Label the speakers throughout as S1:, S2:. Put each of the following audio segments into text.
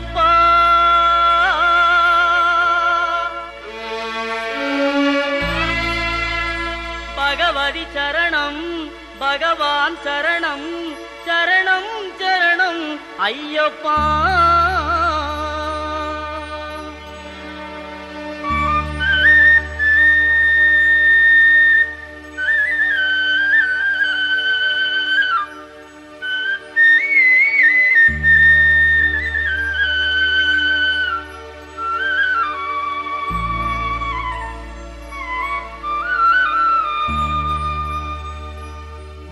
S1: அப்பா. பகவதி சரணம் பகவான் சரணம் சரணம் சரணம் ஐயப்பா.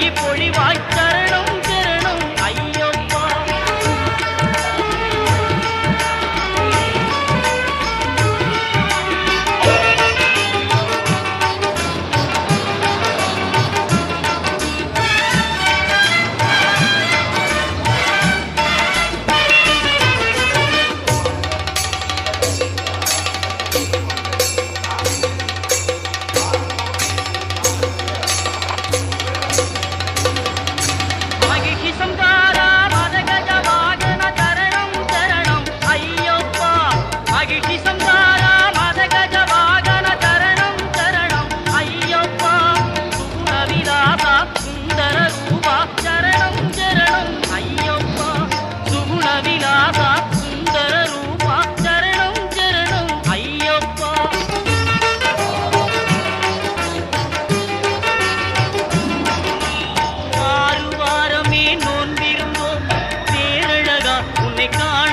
S1: பொழிவாய்த்த உன்னை காண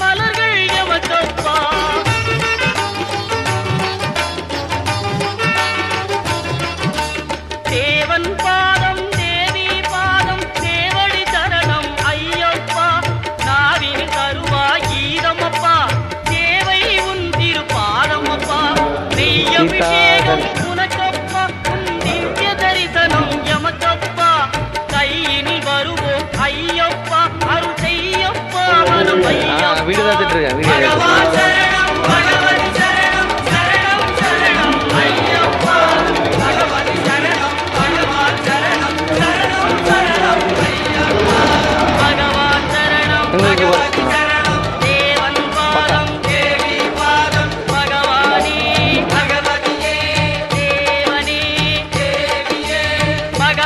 S1: மலர்கள் 陈哥
S2: 一个